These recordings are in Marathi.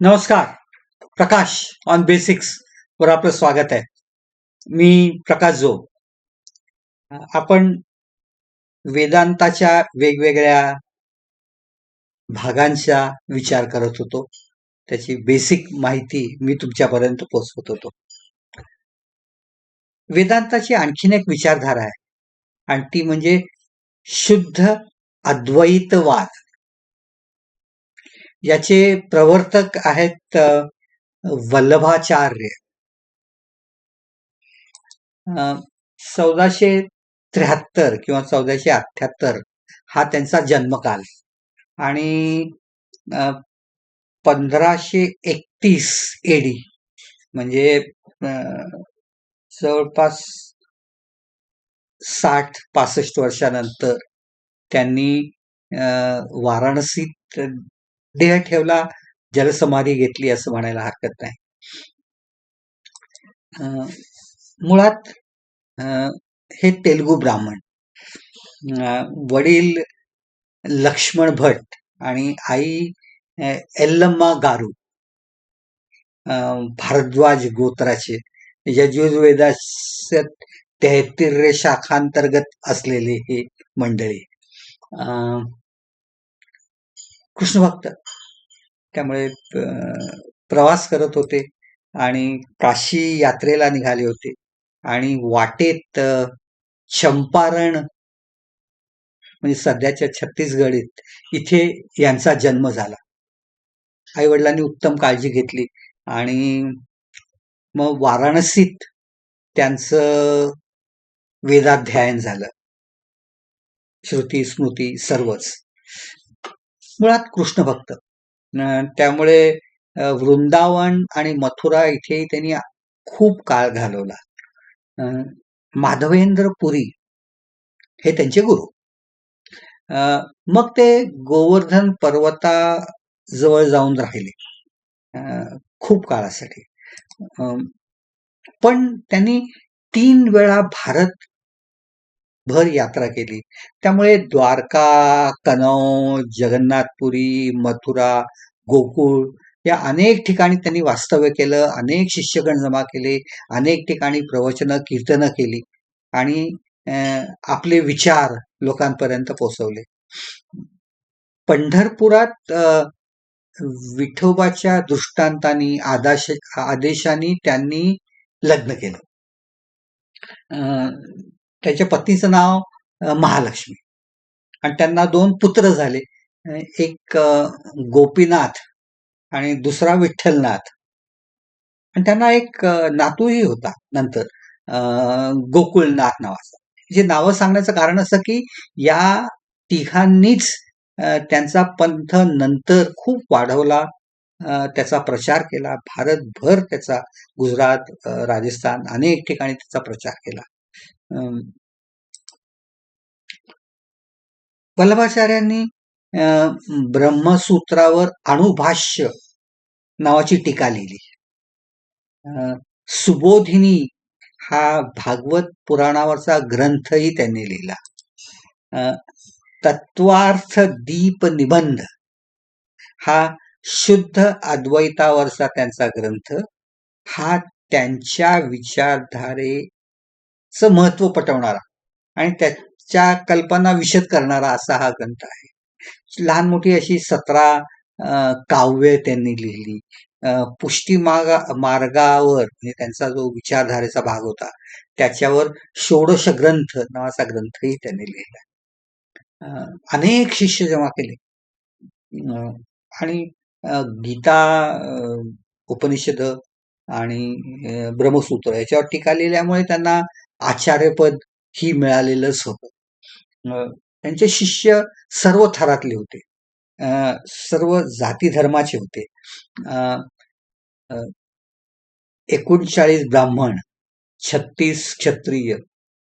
नमस्कार प्रकाश ऑन बेसिक्स वर आपलं स्वागत आहे. मी प्रकाश जो. आपण वेदांताच्या वेगवेगळ्या भागांचा विचार करत होतो. त्याची बेसिक माहिती मी तुमच्यापर्यंत पोहोचवत होतो. वेदांताची आणखीन एक विचारधारा आहे. आणि ती म्हणजे शुद्ध अद्वैतवाद. याचे प्रवर्तक आहेत वल्लभाचार्य. चौदाशे त्र्याहत्तर किंवा चौदाशे अठ्याहत्तर हा त्यांचा जन्मकाल. आणि पंधराशे एकतीस एडी म्हणजे जवळपास साठ पासष्ट वर्षानंतर त्यांनी वाराणसीत देह ठेवला जलसमाधी घेतली असं म्हणायला हरकत नाही. मुळात हे तेलुगू ब्राह्मण वडील लक्ष्मण भट आणि आई एल्लम्मा गारू भारद्वाज गोत्राचे यजुर्वेदाच्या तेहतीर शाखांतर्गत असलेले हे मंडळी. कृष्णभक्त त्यामुळे प्रवास करत होते आणि काशी यात्रेला निघाले होते. आणि वाटेत चंपारण म्हणजे सध्याच्या छत्तीसगडीत इथे यांचा जन्म झाला. आई वडिलांनी उत्तम काळजी घेतली आणि मग वाराणसीत त्यांचं वेदाध्ययन झालं. श्रुती स्मृती सर्वच. मुळात कृष्ण भक्त. अं, त्यामुळे वृंदावन आणि मथुरा इथेही त्यांनी खूप काळ घालवला. अं, माधवेंद्र पुरी हे त्यांचे गुरु. अं, मग ते गोवर्धन पर्वता जवळ जाऊन राहिले. अं, खूप काळासाठी. अं, पण त्यांनी तीन वेळा भारत भर यात्रा केली. त्यामुळे द्वारका कनौज जगन्नाथपुरी मथुरा गोकुळ या अनेक ठिकाणी त्यांनी वास्तव्य केलं अनेक शिष्यगण जमा केले अनेक ठिकाणी प्रवचनं कीर्तनं केली आणि अं, आपले विचार लोकांपर्यंत पोहोचवले. पंढरपुरात विठोबाच्या दृष्टांतानी आदाश आदेशाने त्यांनी लग्न केलं. अं, त्याच्या पत्नीचं नाव महालक्ष्मी. आणि त्यांना दोन पुत्र झाले. एक गोपीनाथ आणि दुसरा विठ्ठलनाथ. आणि त्यांना एक नातूही होता नंतर गोकुळनाथ नावाचा. जे नावं सांगण्याचं कारण असं की या तिघांनीच त्यांचा पंथ नंतर खूप वाढवला त्याचा प्रचार केला. भारतभर त्याचा गुजरात राजस्थान अनेक ठिकाणी त्याचा प्रचार केला. वल्लभाचार्यांनी अं, ब्रह्मसूत्रावर अणुभाष्य नावाची टीका लिहिली. अं, सुबोधिनी हा भागवत पुराणावरचा ग्रंथही त्यांनी लिहिला. अं, तत्वार्थ दीप निबंध हा शुद्ध अद्वैतावरचा त्यांचा ग्रंथ. हा त्यांच्या विचारधारे च महत्त्व पटवणारा आणि त्याच्या कल्पना विशद करणारा असा हा ग्रंथ आहे. लहान मोठी अशी सतरा अं, काव्य त्यांनी लिहिली. पुष्टी मार्गावर म्हणजे त्यांचा जो विचारधारेचा भाग होता त्याच्यावर षोडश ग्रंथ नावाचा ग्रंथही त्यांनी लिहिला. अनेक शिष्य जमा केले. आणि गीता उपनिषद आणि ब्रह्मसूत्र याच्यावर टीका लिहिल्यामुळे त्यांना आचार्यपद ही मिळालेलंच होतं. त्यांचे शिष्य सर्व थरातले होते. अं, सर्व जाती धर्माचे होते. अं, एकोणचाळीस ब्राह्मण छत्तीस क्षत्रिय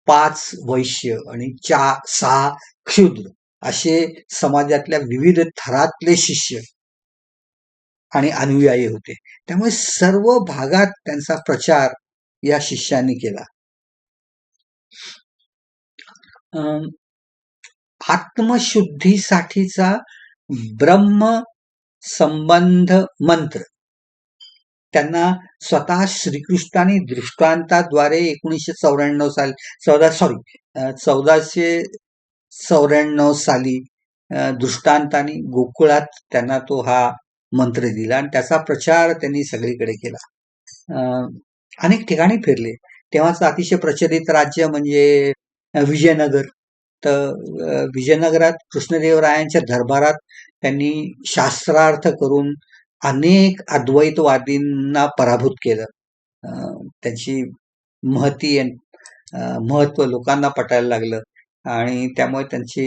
पाच वैश्य आणि चा सहा क्षुद्र असे समाजातल्या विविध थरातले शिष्य आणि अनुयायी होते. त्यामुळे सर्व भागात त्यांचा प्रचार या शिष्यांनी केला. अं, आत्मशुद्धीसाठीचा ब्रह्म संबंध मंत्र. त्यांना स्वतः श्रीकृष्णाने दृष्टांताद्वारे एकोणीसशे चौऱ्याण्णव साली चौदा सॉरी चौदाशे चौऱ्याण्णव साली दृष्टांताने गोकुळात त्यांना तो हा मंत्र दिला आणि त्याचा प्रचार त्यांनी सगळीकडे केला. अनेक ठिकाणी फिरले. तेव्हाचं अतिशय प्रचलित राज्य म्हणजे विजयनगर. तर विजयनगरात कृष्णदेवरायांच्या दरबारात त्यांनी शास्त्रार्थ करून अनेक अद्वैतवादींना पराभूत केलं. त्यांची महती महत्त्व लोकांना पटायला लागलं आणि त्यामुळे त्यांची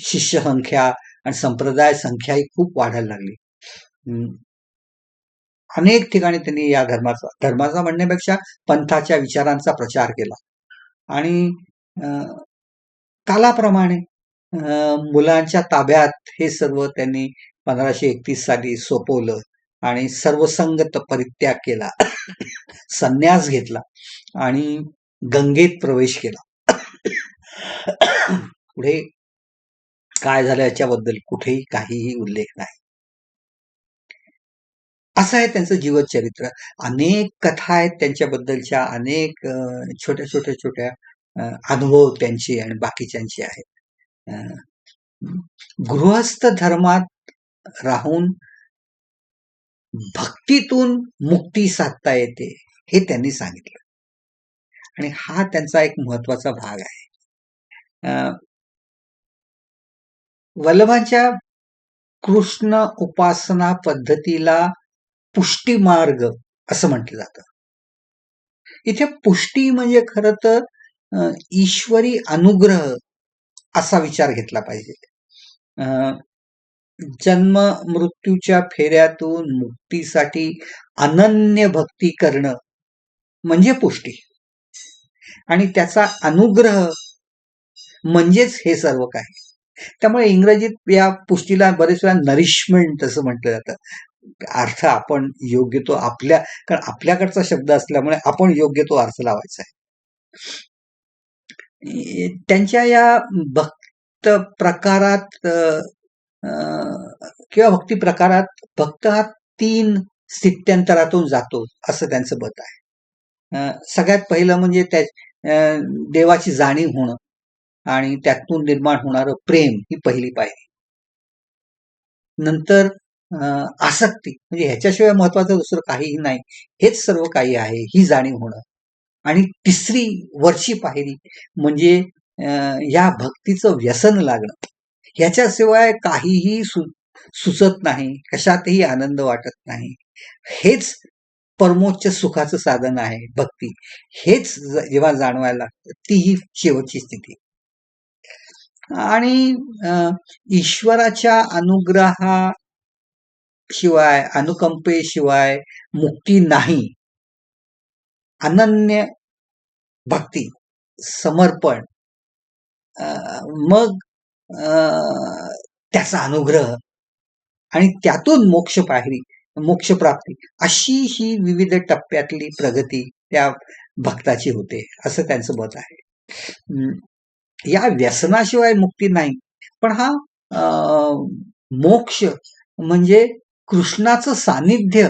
शिष्यसंख्या शिष्य संख्या आणि संप्रदाय संख्या ही खूप वाढायला लागली. अनेक ठिकाणी त्यांनी या धर्माचा धर्माचा म्हणण्यापेक्षा पंथाच्या विचारांचा प्रचार केला. आणि कालाप्रमाणे मुलांच्या ताब्यात हे सर्व त्यांनी पंधराशे एकतीस साली सोपवलं आणि सर्वसंगत परित्याग केला. संन्यास घेतला आणि गंगेत प्रवेश केला. पुढे काय झालं याच्याबद्दल कुठेही काहीही उल्लेख नाही. असं आहे त्यांचं जीवनचरित्र. अनेक कथा आहेत त्यांच्याबद्दलच्या अनेक अ, छोट्या छोट्या छोट्या अ, अनुभव त्यांचे आणि बाकीच्यांचे आहेत. अ, गृहस्थ धर्मात राहून भक्तीतून मुक्ती साधता येते हे त्यांनी सांगितलं. आणि हा त्यांचा एक महत्त्वाचा भाग आहे. अ, वल्लभांच्या कृष्ण उपासना पद्धतीला पुष्टी मार्ग असं म्हटलं जातं. इथे पुष्टी म्हणजे खरं तर ईश्वरी अनुग्रह असा विचार घेतला पाहिजे. जन्म मृत्यूच्या फेऱ्यातून मुक्तीसाठी अनन्य भक्ती करणं म्हणजे पुष्टी. आणि त्याचा अनुग्रह म्हणजेच हे सर्व काही. त्यामुळे इंग्रजीत या पुष्टीला बरेच वेळा नरिशमेंट असं म्हटलं जातं. अर्थ आपण योग्य तो आपल्या कारण आपल्याकडचा शब्द असल्यामुळे आपण योग्य तो अर्थ लावायचा आहे. त्यांच्या या भक्त प्रकारात किंवा भक्ती प्रकारात भक्त हा तीन स्थित्यंतरातून जातो असं त्यांचं मत आहे. सगळ्यात पहिलं म्हणजे त्या देवाची जाणीव होणं आणि त्यातून निर्माण होणारं प्रेम ही पहिली पायरी. नंतर आसक्ती म्हणजे ह्याच्याशिवाय महत्वाचं दुसरं काहीही नाही. हेच सर्व काही आहे ही जाणीव होणं. आणि तिसरी वरची पायरी म्हणजे या भक्तीचं व्यसन लागणं. ह्याच्याशिवाय काहीही सु सुचत नाही कशातही आनंद वाटत नाही. हेच परमोच्च सुखाचं साधन आहे भक्ती. हेच जेव्हा जाणवायला लागतं ती ही शेवटची स्थिती. आणि ईश्वराच्या ईश्वराच्या शिवाय अनुकंपेशिवाय मुक्ती नाही. अनन्य भक्ती समर्पण. मग त्याचा अनुग्रह आणि त्यातून मोक्ष पायरी मोक्ष प्राप्ती. अशी ही विविध टप्प्यातली प्रगती त्या भक्ताची होते असं त्यांचं मत आहे. या व्यसनाशिवाय मुक्ती नाही. पण हा अं, मोक्ष म्हणजे कृष्णाचं सानिध्य.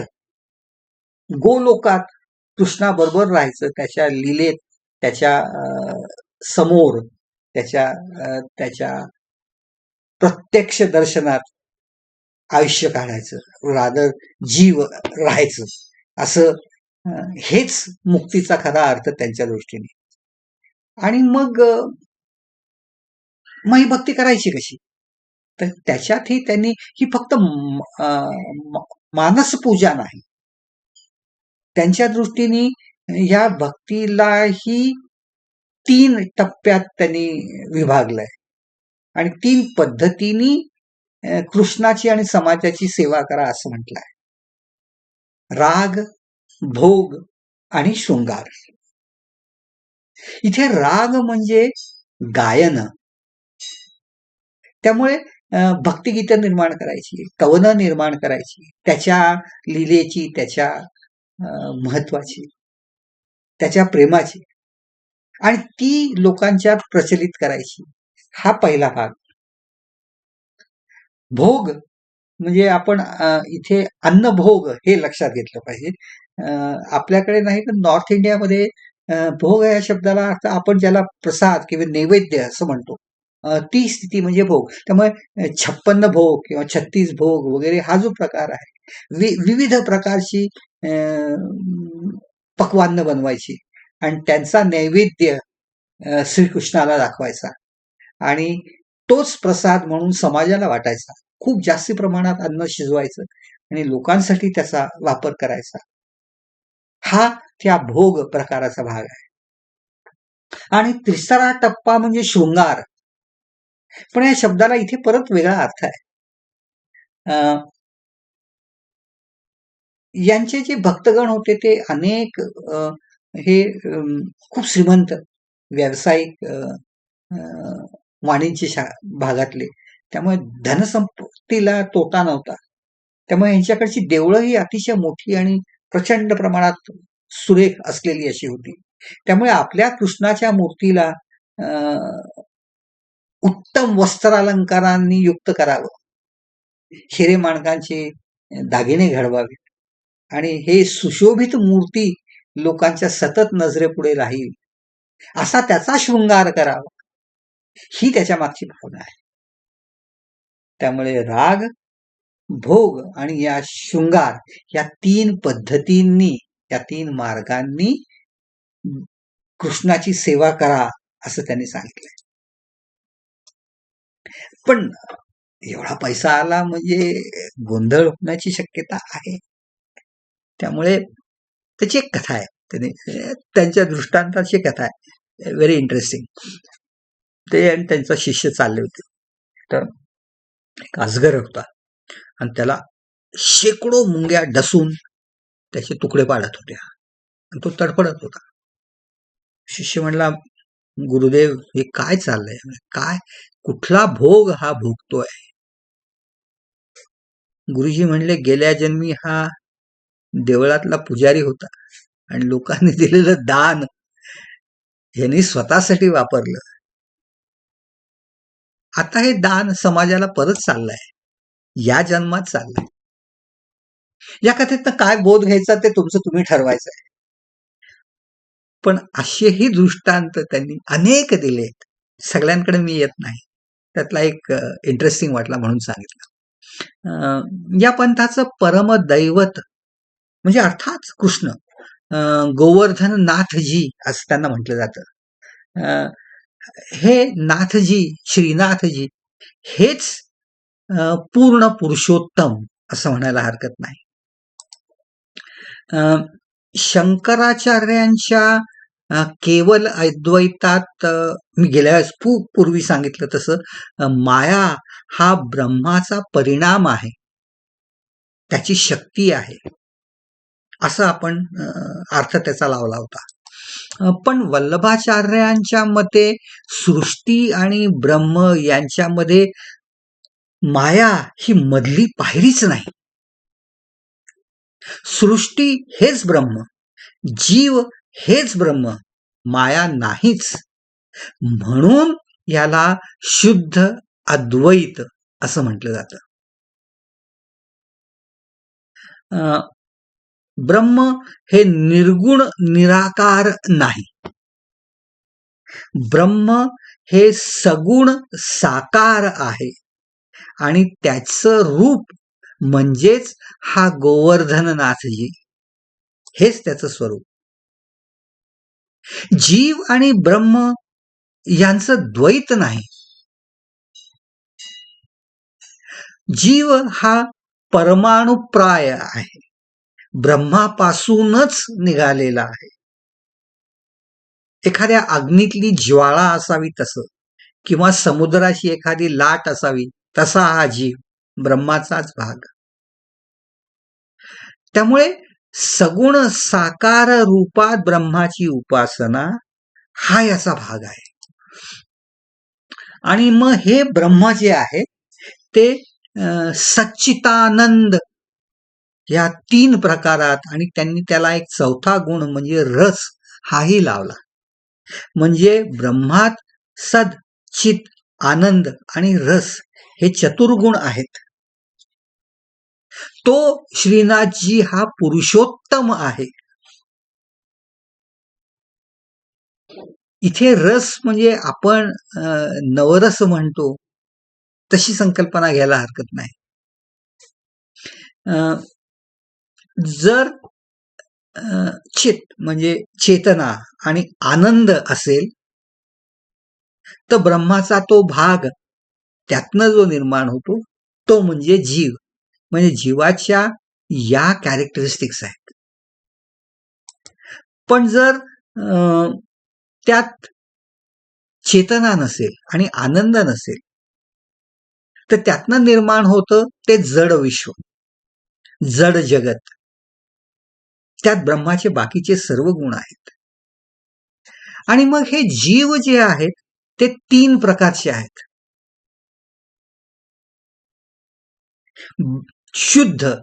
गोलोकात कृष्णाबरोबर राहायचं त्याच्या लीलेत त्याच्या अं, समोर त्याच्या अं, त्याच्या प्रत्यक्ष दर्शनात आयुष्य काढायचं रादर जीव राहायचं. असं हेच मुक्तीचा खरा अर्थ त्यांच्या दृष्टीने. आणि मग अं, मग ही भक्ती करायची कशी? तर त्याच्यातही त्यांनी ही फक्त अं, मानस पूजा नाही. त्यांच्या दृष्टीने या भक्तीलाही तीन टप्प्यात त्यांनी विभागलंय. आणि तीन पद्धतीने कृष्णाची आणि समाजाची सेवा करा असं म्हटलंय. राग भोग आणि शृंगार. इथे राग म्हणजे गायन. त्यामुळे भक्तिगीतं निर्माण करायची कवनं निर्माण करायची त्याच्या लिलेची त्याच्या अं, महत्वाची त्याच्या प्रेमाची. आणि ती लोकांच्यात प्रचलित करायची. हा पहिला भाग. भोग म्हणजे आपण अ, इथे अन्नभोग हे लक्षात घेतलं पाहिजे. आपल्याकडे नाही तर नॉर्थ इंडियामध्ये भोग या शब्दाला अर्थ आपण ज्याला प्रसाद किंवा नैवेद्य असं म्हणतो. ती स्थिती म्हणजे भोग. त्यामुळे छप्पन्न भोग किंवा छत्तीस भोग वगैरे हा जो प्रकार आहे वि विविध प्रकारची पक्वान्न बनवायची आणि त्यांचा नैवेद्य श्रीकृष्णाला दाखवायचा. आणि तोच प्रसाद म्हणून समाजाला वाटायचा. खूप जास्ती प्रमाणात अन्न शिजवायचं आणि लोकांसाठी त्याचा वापर करायचा. हा त्या भोग प्रकाराचा भाग आहे. आणि तिसरा टप्पा म्हणजे शृंगार. पण या शब्दाला इथे परत वेगळा अर्थ आहे. यांचे जे भक्तगण होते ते अनेक हे खूप श्रीमंत व्यावसायिक वाणिज्य शा भागातले. त्यामुळे धनसंपत्तीला तोटा नव्हता. त्यामुळे यांच्याकडची देवळं ही अतिशय मोठी आणि प्रचंड प्रमाणात सुरेख असलेली अशी होती. त्यामुळे आपल्या कृष्णाच्या मूर्तीला उत्तम वस्त्रालंकारांनी युक्त करावं. हिरे माणकांचे दागिने घडवावे. आणि हे सुशोभित मूर्ती लोकांच्या सतत नजरेपुढे राहील. असा त्याचा शृंगार करावा. ही त्याच्या मागची भावना आहे. त्यामुळे राग भोग आणि या शृंगार या तीन पद्धतींनी या तीन मार्गांनी कृष्णाची सेवा करा असं त्यांनी सांगितलंय. पण एवढा पैसा आला म्हणजे गोंधळ होण्याची शक्यता आहे. त्यामुळे त्याची एक कथा आहे. त्याने त्यांच्या दृष्टांताची कथा आहे. व्हेरी इंटरेस्टिंग ते आणि त्यांचा शिष्य चालले होते. तर एक अजगर होता. आणि त्याला शेकडो मुंग्या डसून त्याचे तुकडे पाडत होत्या. आणि तो तडफडत होता. शिष्य म्हणला गुरुदेव हे काय चाललंय? काय? कुठला भोग हा भोगतोय? गुरुजी म्हणले गेल्या जन्मी हा देवळातला पुजारी होता आणि लोकांनी दिलेलं दान ह्यांनी स्वतःसाठी वापरलं. आता हे दान समाजाला परत चाललंय. या जन्मात चाललंय. या कथेतनं काय बोध घ्यायचा ते तुमचं तुम्ही ठरवायचं आहे पण असेही दृष्टांत त्यांनी अनेक दिलेत सगळ्यांकडे मी येत नाही. त्यातला एक इंटरेस्टिंग वाटला म्हणून सांगितलं. अं, या पंथाचं परमदैवत म्हणजे अर्थात कृष्ण. अं, गोवर्धन नाथजी असं त्यांना म्हटलं जातं. अं, हे नाथजी श्रीनाथजी हेच अं, पूर्ण पुरुषोत्तम असं म्हणायला हरकत नाही. अं, शंकराचार्यांच्या केवळ केवल अद्वैतात मी गेल्या वेळेस खूप पूर्वी सांगितलं तसं माया हा ब्रह्माचा परिणाम आहे. त्याची शक्ती आहे. असं आपण अं, अर्थ त्याचा लावला होता. पण वल्लभाचार्यांच्या मते सृष्टी आणि ब्रह्म यांच्यामध्ये माया ही मधली पायरीच नाही. सृष्टी हेच ब्रह्म. जीव हेच ब्रह्म माया नाहीच. म्हणून याला शुद्ध अद्वैत असं म्हटलं जात. अं, ब्रह्म हे निर्गुण निराकार नाही. ब्रह्म हे सगुण साकार आहे आणि त्याचं रूप म्हणजेच हा गोवर्धननाथजी. हेच त्याचं स्वरूप. जीव आणि ब्रह्म यांचं द्वैत नाही. जीव हा परमाणुप्राय आहे. ब्रह्मापासूनच निघालेला आहे. एखाद्या अग्नीतली ज्वाळा असावी तसं किंवा समुद्राची एखादी लाट असावी तसा हा जीव ब्रह्माचाच भाग. त्यामुळे सगुण साकार रूपात ब्रह्माची उपासना हा याचा भाग आहे. आणि मग हे ब्रह्म जे आहे ते अं, सच्चितानंद या तीन प्रकारात आणि त्यांनी त्याला एक चौथा गुण म्हणजे रस हाही लावला. म्हणजे ब्रह्मात सद चित आनंद आणि रस हे चतुर्गुण आहेत. तो श्रीनाथजी हा पुरुषोत्तम आहे. इथे रस म्हणजे आपण नवरस म्हणतो तशी संकल्पना घ्यायला हरकत नाही. जर चित म्हणजे चेतना आणि आनंद असेल तर ब्रह्माचा तो भाग त्यातनं जो निर्माण होतो तो म्हणजे जीव. म्हणजे जीवाच्या या कॅरेक्टरिस्टिक्स आहेत. पण जर त्यात चेतना नसेल आणि आनंद नसेल तर त्यातनं निर्माण होतं ते जड विश्व जड जगत. त्यात ब्रह्माचे बाकीचे सर्व गुण आहेत. आणि मग हे जीव जे आहेत ते तीन प्रकारचे आहेत. शुद्ध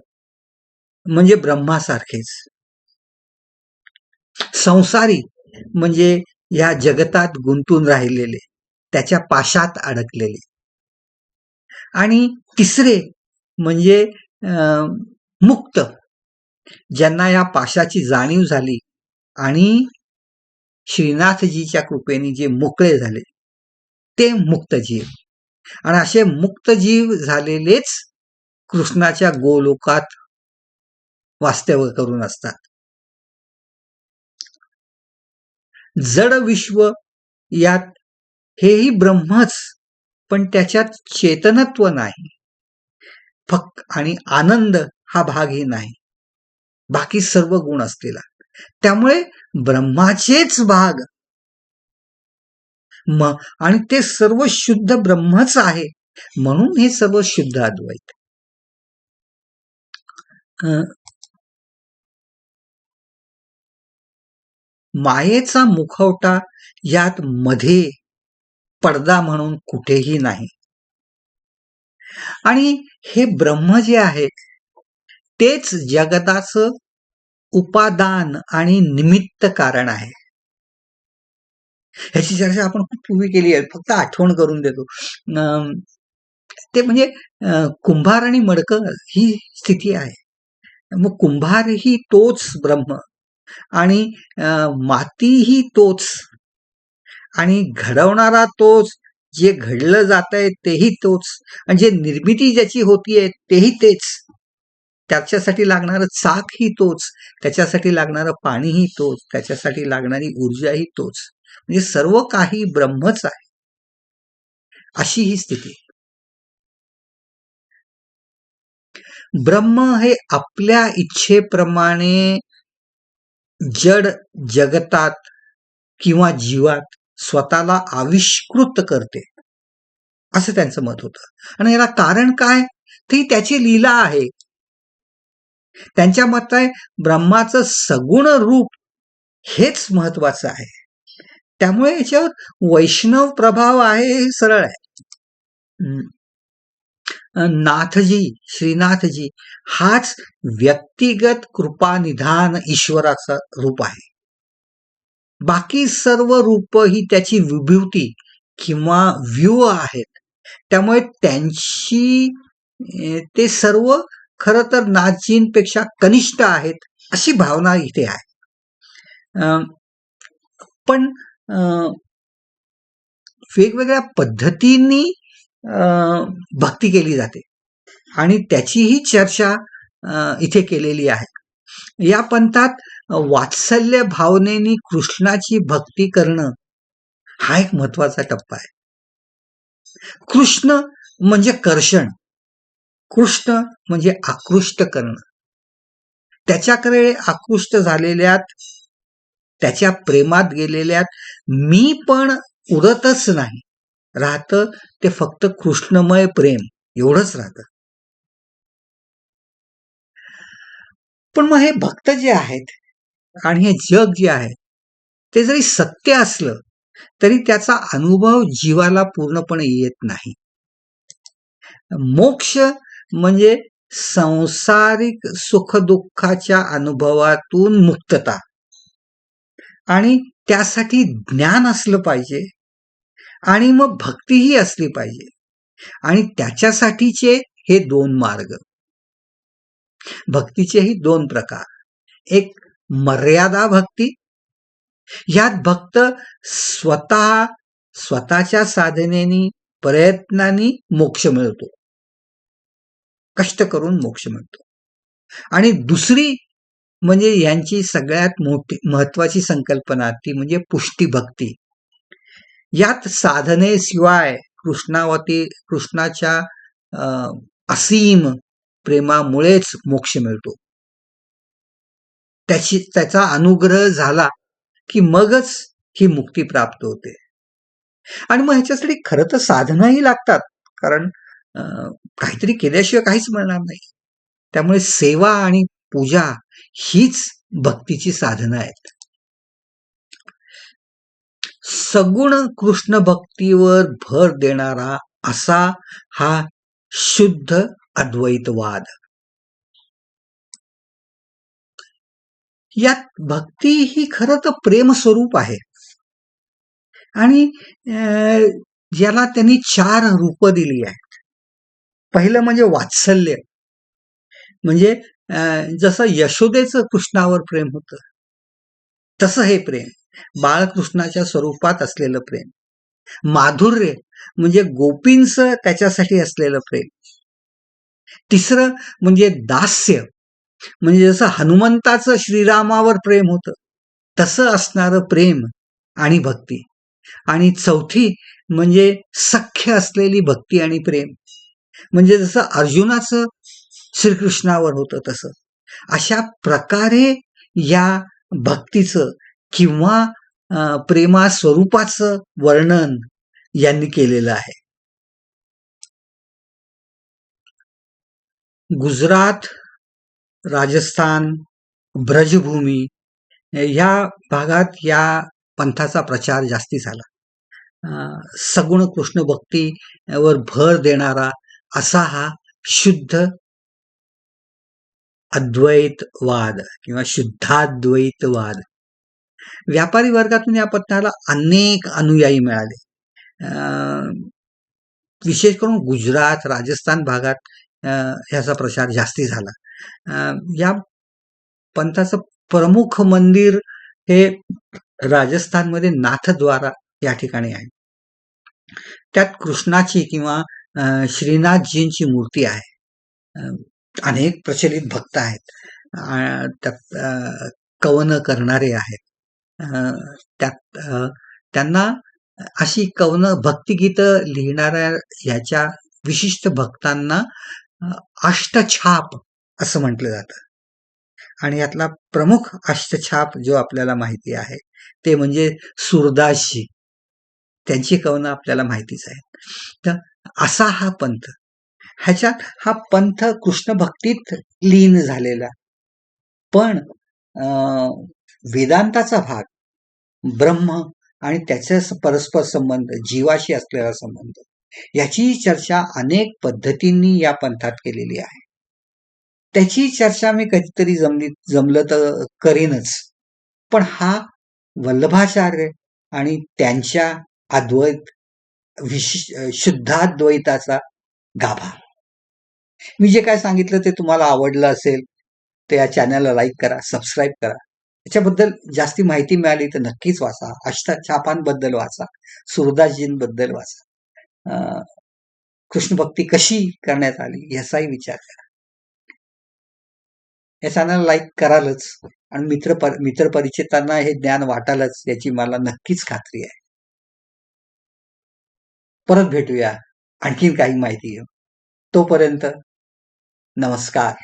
म्हणजे ब्रह्मासारखेच. संसारी म्हणजे या जगतात गुंतून राहिलेले त्याच्या पाशात अडकलेले. आणि तिसरे म्हणजे मुक्त ज्यांना या पाशाची जाणीव झाली आणि श्रीनाथजीच्या कृपेने जे मोकळे झाले ते मुक्त जीव आणि असे मुक्त जीव झालेलेच कृष्णाच्या गोलोकात वास्तव्य करून असतात. जड विश्व यात हेही ब्रह्मच पण त्याच्यात चेतनत्व नाही. फक्त आणि आनंद हा भागही नाही. बाकी सर्व गुण असलेला त्यामुळे ब्रह्माचेच भाग. म आणि ते सर्व शुद्ध ब्रह्मच आहे. म्हणून हे सर्व शुद्ध अद्वैत. मायेचा मुखवटा यात मध्ये पडदा म्हणून कुठेही नाही. आणि हे ब्रह्म जे आहे तेच जगताच उपादान आणि निमित्त कारण आहे. ह्याची चर्चा आपण खूप पूर्वी केली आहे फक्त आठवण करून देतो. ते म्हणजे कुंभार आणि मडक ही स्थिती आहे. मग कुंभार ही तोच ब्रह्म आणि मातीही तोच आणि घडवणारा तोच जे घडलं जात आहे तेही तोच आणि जे निर्मिती ज्याची होतीये तेही तेच. त्याच्यासाठी लागणारं चाक ही तोच त्याच्यासाठी लागणारं पाणीही तोच त्याच्यासाठी लागणारी ऊर्जाही तोच. म्हणजे सर्व काही ब्रह्मच आहे. अशी ही स्थिती. ब्रह्म हे आपल्या इच्छेप्रमाणे जड जगतात किंवा जीवात स्वतःला आविष्कृत करते. असं त्यांचं मत होतं. आणि याला कारण काय? ती त्याची लीला आहे. त्यांच्या मत आहे ब्रह्माचं सगुण रूप हेच महत्वाचं आहे. त्यामुळे याच्यावर वैष्णव प्रभाव आहे हे सरळ आहे. नाथजी श्रीनाथजी हाच व्यक्तिगत कृपानिधान ईश्वराचा रूप आहे. बाकी सर्व रूप ही त्याची विभूती किंवा व्यूह आहेत. त्यामुळे त्यांची ते सर्व खर तर नाथजींपेक्षा कनिष्ठ आहेत अशी भावना इथे आहे. पण वेगवेगळ्या पद्धतींनी भक्ती केली जाते. आणि त्याचीही चर्चा इथे केलेली आहे. या पंथात वात्सल्य भावनेनी कृष्णाची भक्ती करणं हा एक महत्त्वाचा टप्पा आहे. कृष्ण म्हणजे कर्षण. कृष्ण म्हणजे आकृष्ट करणं. त्याच्याकडे आकृष्ट झालेल्यात त्याच्या प्रेमात गेलेल्यात मी पण उरतच नाही. राहतं ते फक्त कृष्णमय प्रेम एवढंच राहतं. पण मग हे भक्त जे आहेत आणि हे जग जे आहे ते जरी सत्य असलं तरी त्याचा अनुभव जीवाला पूर्णपणे येत नाही. मोक्ष म्हणजे संसारिक सुखदुःखाच्या अनुभवातून मुक्तता. आणि त्यासाठी ज्ञान असलं पाहिजे आणि मग भक्तीही असली पाहिजे. आणि त्याच्यासाठीचे हे दोन मार्ग. भक्तीचेही दोन प्रकार. एक मर्यादा भक्ती. यात भक्त स्वतः स्वतःच्या साधनेनी प्रयत्नांनी मोक्ष मिळतो. कष्ट करून मोक्ष मिळतो. आणि दुसरी म्हणजे यांची सगळ्यात मोठी महत्वाची संकल्पना ती म्हणजे पुष्टी भक्ती. यात साधनेशिवाय कृष्णावती कृष्णाच्या असीम प्रेमामुळेच मोक्ष मिळतो. त्याची त्याचा अनुग्रह झाला की मगच ही मुक्ती प्राप्त होते. आणि मग ह्याच्यासाठी खरं तर साधनाही लागतात कारण काहीतरी केल्याशिवाय काहीच मिळणार नाही. त्यामुळे सेवा आणि पूजा हीच भक्तीची साधनं आहेत. सगुण कृष्ण भक्तीवर भर देणारा असा हा शुद्ध अद्वैतवाद. यात भक्ती ही खरं तर प्रेम स्वरूप आहे. आणि ज्याला त्यांनी चार रूप दिली आहेत. पहिलं म्हणजे वात्सल्य. म्हणजे जसं यशोदेचं कृष्णावर प्रेम होतं तसं हे प्रेम. बाळकृष्णाच्या स्वरूपात असलेलं प्रेम. माधुर्य म्हणजे गोपींच त्याच्यासाठी असलेलं प्रेम. तिसरं म्हणजे दास्य. म्हणजे जसं हनुमंताचं श्रीरामावर प्रेम होतं तसं असणारं प्रेम आणि भक्ती. आणि चौथी म्हणजे सख्य असलेली भक्ती आणि प्रेम. म्हणजे जसं अर्जुनाचं श्रीकृष्णावर होतं तसं. अशा प्रकारे या भक्तीचं किंवा प्रेमा स्वरूपाचं वर्णन यांनी केलेलं आहे. गुजरात राजस्थान ब्रजभूमी ह्या भागात या पंथाचा प्रचार जास्ती झाला. सगुण कृष्ण भक्तीवर भर देणारा असा हा शुद्ध अद्वैतवाद किंवा शुद्धाद्वैतवाद व्यापारी वर्गातून या पत्नाला अनेक अनुयायी मिळाले. विशेष करून गुजरात राजस्थान भागात ह्याचा प्रचार जास्ती झाला. या पंथाचं प्रमुख मंदिर हे राजस्थानमध्ये नाथद्वारा या ठिकाणी आहे. त्यात कृष्णाची किंवा श्रीनाथजींची मूर्ती आहे. अनेक प्रचलित भक्त आहेत. त्यात कवन करणारे आहेत. त्यात त्यांना अशी कवन भक्तिगीतं लिहिणाऱ्या ह्याच्या विशिष्ट भक्तांना अष्टछाप असं म्हटलं जातं. आणि यातला प्रमुख अष्टछाप जो आपल्याला माहिती आहे ते म्हणजे सुरदासजी त्यांची कवनं आपल्याला माहितीच आहेत. तर असा हा पंथ. ह्याच्यात हा पंथ कृष्ण भक्तीत लीन झालेला. पण वेदांताचा भाग. ब्रह्म आणि त्याचा परस्पर संबंध जीवाशी असलेला संबंध. याची चर्चा अनेक पद्धतींनी या पंथात केलेली आहे. त्याची चर्चा मी कधीतरी जमली जमलं तर करेनच. पण हा वल्लभाचार्य आणि त्यांच्या अद्वैत विश शुद्धाद्वैताचा गाभा. मी जे काय सांगितलं ते तुम्हाला आवडलं असेल तर या चॅनलला लाईक करा सबस्क्राईब करा. याच्याबद्दल जास्ती माहिती मिळाली तर नक्कीच वाचा. अष्टछापांबद्दल वाचा. सुरदासजींबद्दल वाचा. कृष्ण भक्ती कशी करण्यात आली याचाही विचार करा. या चॅनल लाईक करालच आणि मित्र मित्र परिचितांना हे ज्ञान वाटालच याची मला नक्कीच खात्री आहे. परत भेटूया. आणखीन काही माहिती घेऊ तोपर्यंत नमस्कार.